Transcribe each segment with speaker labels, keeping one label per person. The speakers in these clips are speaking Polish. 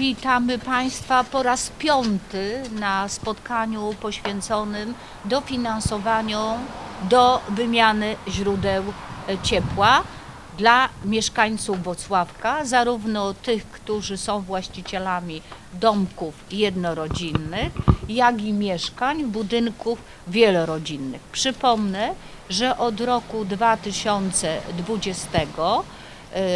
Speaker 1: Witamy Państwa po raz piąty na spotkaniu poświęconym dofinansowaniu do wymiany źródeł ciepła dla mieszkańców Wocławka, zarówno tych, którzy są właścicielami domków jednorodzinnych, jak i mieszkań, budynków wielorodzinnych. Przypomnę, że od roku 2020 e,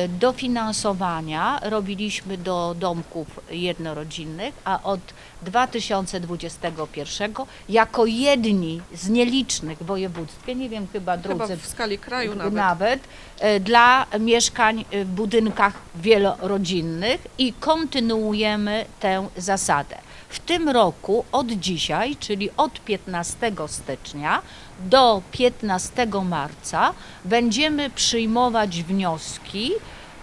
Speaker 1: dofinansowania robiliśmy do domków jednorodzinnych, a od 2021 jako jedni z nielicznych w województwie, nie wiem, chyba
Speaker 2: Chyba
Speaker 1: drudzy
Speaker 2: w skali kraju nawet.
Speaker 1: nawet e, dla mieszkań e, w budynkach wielorodzinnych i kontynuujemy tę zasadę. W tym roku od dzisiaj, czyli od 15 stycznia do 15 marca będziemy przyjmować wnioski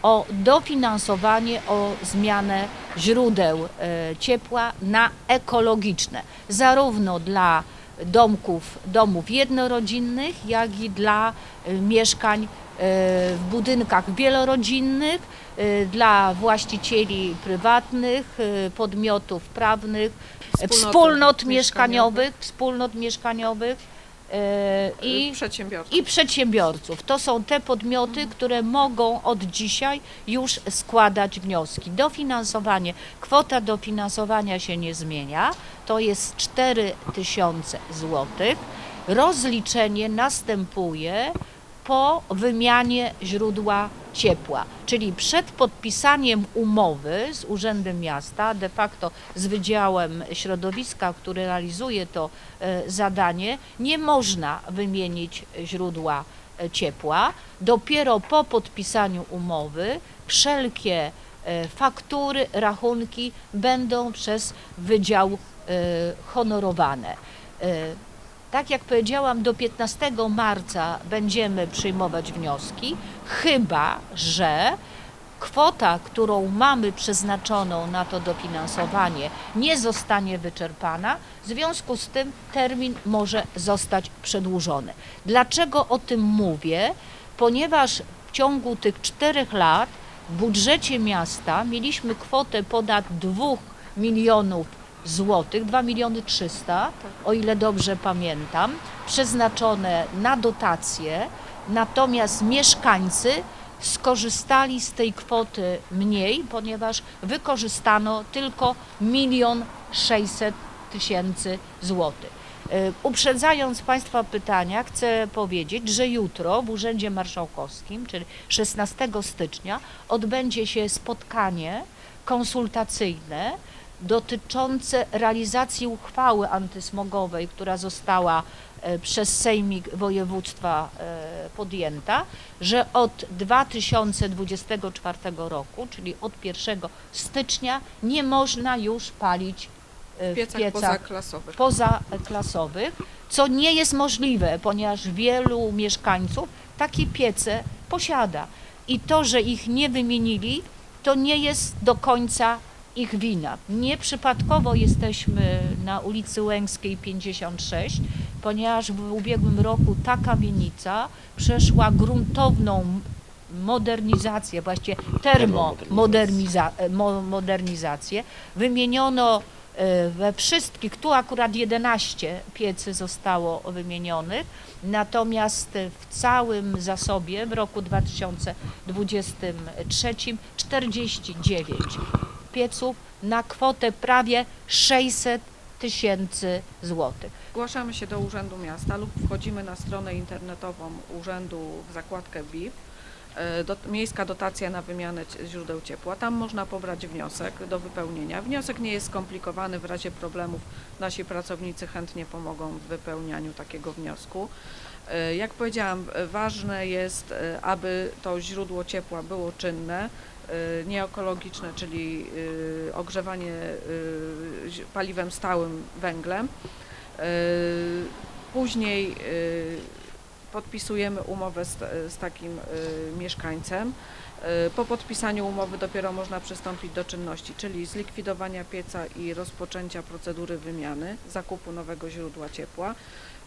Speaker 1: o dofinansowanie, o zmianę źródeł e, ciepła na ekologiczne, zarówno dla domków, domów jednorodzinnych, jak i dla e, mieszkań w budynkach wielorodzinnych, e, dla właścicieli prywatnych, e, podmiotów prawnych, e, wspólnot
Speaker 2: mieszkaniowe.
Speaker 1: mieszkaniowych, wspólnot mieszkaniowych e,
Speaker 2: I
Speaker 1: i
Speaker 2: przedsiębiorców.
Speaker 1: i przedsiębiorców. To są te podmioty, które mogą od dzisiaj już składać wnioski. Dofinansowanie, kwota dofinansowania się nie zmienia, to jest 4 tysiące złotych. Rozliczenie następuje po wymianie źródła ciepła, czyli przed podpisaniem umowy z Urzędem Miasta, de facto z Wydziałem Środowiska, który realizuje to e, zadanie, nie można wymienić źródła e, ciepła. Dopiero po podpisaniu umowy wszelkie e, faktury, rachunki będą przez Wydział honorowane. Tak jak powiedziałam, do 15 marca będziemy przyjmować wnioski, chyba że kwota, którą mamy przeznaczoną na to dofinansowanie, nie zostanie wyczerpana. W związku z tym termin może zostać przedłużony. Dlaczego o tym mówię? Ponieważ w ciągu tych czterech lat w budżecie miasta mieliśmy kwotę ponad 2 milionów złotych, 2 miliony 300, o ile dobrze pamiętam, przeznaczone na dotacje, natomiast mieszkańcy skorzystali z tej kwoty mniej, ponieważ wykorzystano tylko milion 600 tysięcy złotych. Y, Uprzedzając Państwa pytania, chcę powiedzieć, że jutro w Urzędzie Marszałkowskim, czyli 16 stycznia, odbędzie się spotkanie konsultacyjne dotyczące realizacji uchwały antysmogowej, która została e, przez Sejmik Województwa e, podjęta, że od 2024 roku, czyli od 1 stycznia, nie można już palić e,
Speaker 2: W piecach pozaklasowych.
Speaker 1: pozaklasowych, co nie jest możliwe, ponieważ wielu mieszkańców takie piece posiada. I to, że ich nie wymienili, to nie jest do końca ich wina. Nieprzypadkowo jesteśmy na ulicy Łęckiej 56, ponieważ w ubiegłym roku ta kamienica przeszła gruntowną modernizację, właściwie termomodernizację. Wymieniono e, we wszystkich, tu akurat 11 piecy zostało wymienionych, natomiast w całym zasobie w roku 2023 49 na kwotę prawie 600 tysięcy złotych.
Speaker 2: Zgłaszamy się do Urzędu Miasta lub wchodzimy na stronę internetową Urzędu w zakładkę BIF. e, Do, miejska dotacja na wymianę źródeł ciepła. Tam można pobrać wniosek do wypełnienia. Wniosek nie jest skomplikowany. W razie problemów nasi pracownicy chętnie pomogą w wypełnianiu takiego wniosku. E, Jak powiedziałam, ważne jest, e, aby to źródło ciepła było czynne, nieekologiczne, czyli e, ogrzewanie zi- paliwem stałym węglem. Później podpisujemy umowę z, z takim mieszkańcem. E, Po podpisaniu umowy dopiero można przystąpić do czynności, czyli zlikwidowania pieca i rozpoczęcia procedury wymiany, zakupu nowego źródła ciepła.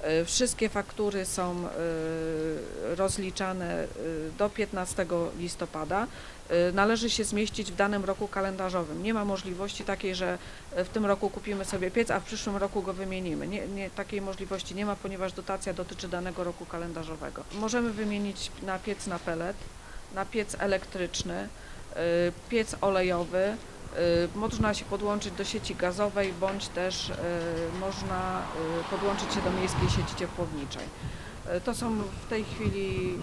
Speaker 2: E, Wszystkie faktury są e, rozliczane do 15 listopada. Należy się zmieścić w danym roku kalendarzowym. Nie ma możliwości takiej, że w tym roku kupimy sobie piec, a w przyszłym roku go wymienimy. Nie, nie, takiej możliwości nie ma, ponieważ dotacja dotyczy danego roku kalendarzowego. Możemy wymienić na piec na pelet, na piec elektryczny, y, piec olejowy. y, Można się podłączyć do sieci gazowej, bądź też y, można podłączyć się do miejskiej sieci ciepłowniczej. Y, To są w tej chwili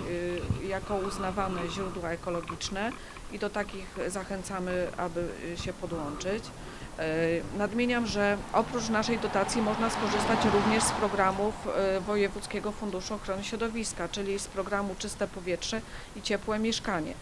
Speaker 2: y, jako uznawane źródła ekologiczne i do takich zachęcamy, aby się podłączyć. Y, Nadmieniam, że oprócz naszej dotacji można skorzystać również z programów y, Wojewódzkiego Funduszu Ochrony Środowiska, czyli z programu Czyste Powietrze i Ciepłe Mieszkanie.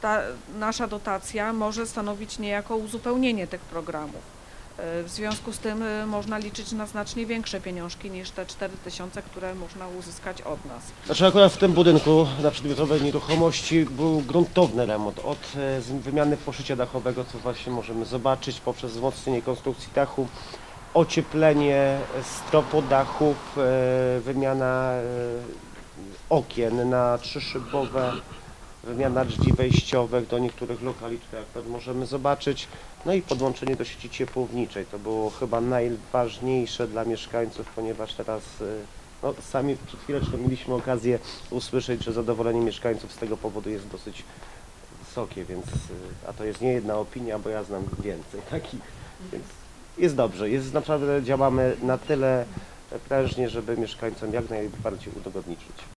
Speaker 2: Ta nasza dotacja może stanowić niejako uzupełnienie tych programów. Y, W związku z tym y, można liczyć na znacznie większe pieniążki niż te 4 tysiące, które można uzyskać od nas.
Speaker 3: Znaczy akurat w tym budynku na przedmiotowej nieruchomości był gruntowny remont. Od e, wymiany poszycia dachowego, co właśnie możemy zobaczyć, poprzez wzmocnienie konstrukcji dachu, ocieplenie e, stropodachów, e, wymiana e, okien na trzyszybowe, wymiana drzwi wejściowych do niektórych lokali, które akurat możemy zobaczyć, no i podłączenie do sieci ciepłowniczej. To było chyba najważniejsze dla mieszkańców, ponieważ teraz e, no, sami przed chwileczką mieliśmy okazję usłyszeć, że zadowolenie mieszkańców z tego powodu jest dosyć wysokie, więc, y, a to jest nie jedna opinia, bo ja znam więcej takich, więc jest dobrze, jest naprawdę działamy na tyle prężnie, żeby mieszkańcom jak najbardziej udogodnić życie.